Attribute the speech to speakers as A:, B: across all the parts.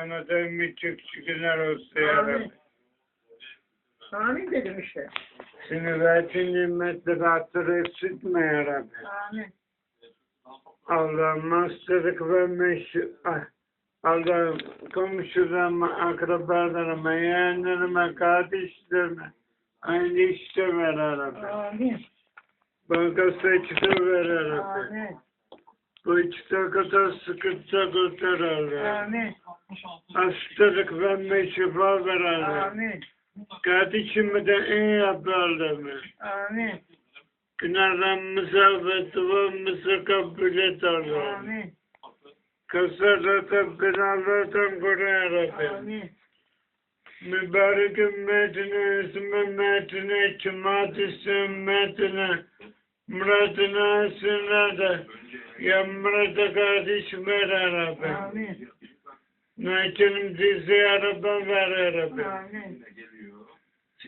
A: Sana da müthiş şükürler olsun ya Rabbi.
B: Amin. Amin dedim işte.
A: Seni verdiğin nimetleri hatırı sıkma ya Rabbi.
B: Amin.
A: Allah'ım hastalık vermiş. Ah, Allah'ım komşularıma, akrabalarıma, yeğenlerime, kardeşlerime aynı işte ver Rabbi.
B: Amin.
A: Bankası içte ver Rabbi.
B: Amin.
A: Bu içte kadar sıkıntı kurtar Allah.
B: Amin.
A: Hastalık verme, şifa ver Allah.
B: Amin.
A: Kardeşimi de iyi yap Allah'ım.
B: Amin.
A: Günahlarımızı ve duamızı kabul et Allah'ım.
B: Amin.
A: Kasalardan, günahlardan koru Rabbi.
B: Amin.
A: Mübarek ümmetine, ismi ümmetine, cemaatisi ümmetine, muradına sınır da, ya murada kardeşim ver ya Rabbi.
B: Amin.
A: Nakilim dizi ya Rabbi ver ya Rabbi.
B: Amin.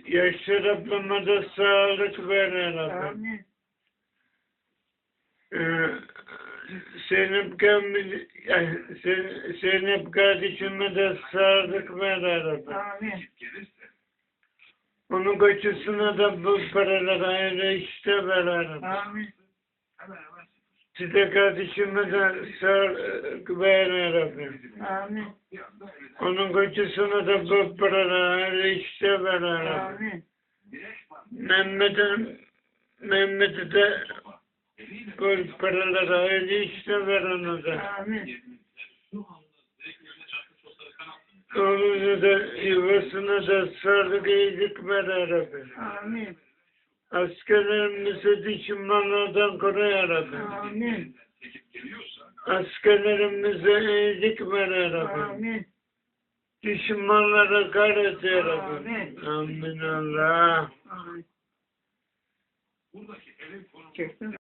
A: Yaşlı Rabbime de sağlık ver ya Rabbi.
B: Amin.
A: Ee, Zeynep Kamil, Zeynep, Zeynep kardeşime de sağlık ver ya Rabbi.
B: Amin.
A: Onun koçusuna da bu paraları ayrı işte ver ya Rabbi.
B: Amin.
A: Size kardeşime de sağlık ver ya Rabbi.
B: Amin.
A: Onun koçusuna da paraları ayrı işte ver ya Rabbi.
B: Amin.
A: Mehmet'e Mehmet'e de bu paraları ayrı işte ver ona da.
B: Amin.
A: Oğlunu da yuvasına da sağlık iyilik ver ya Rabbi.
B: Amin.
A: Askerlerimizi düşmanlardan koru ya Rabbi.
B: Amin.
A: Askerlerimize iyilik ver ya Rabbi.
B: Amin.
A: Düşmanlara kahret ya Rabbi.
B: Amin.
A: Amin Allah.
B: Amin. Çektin.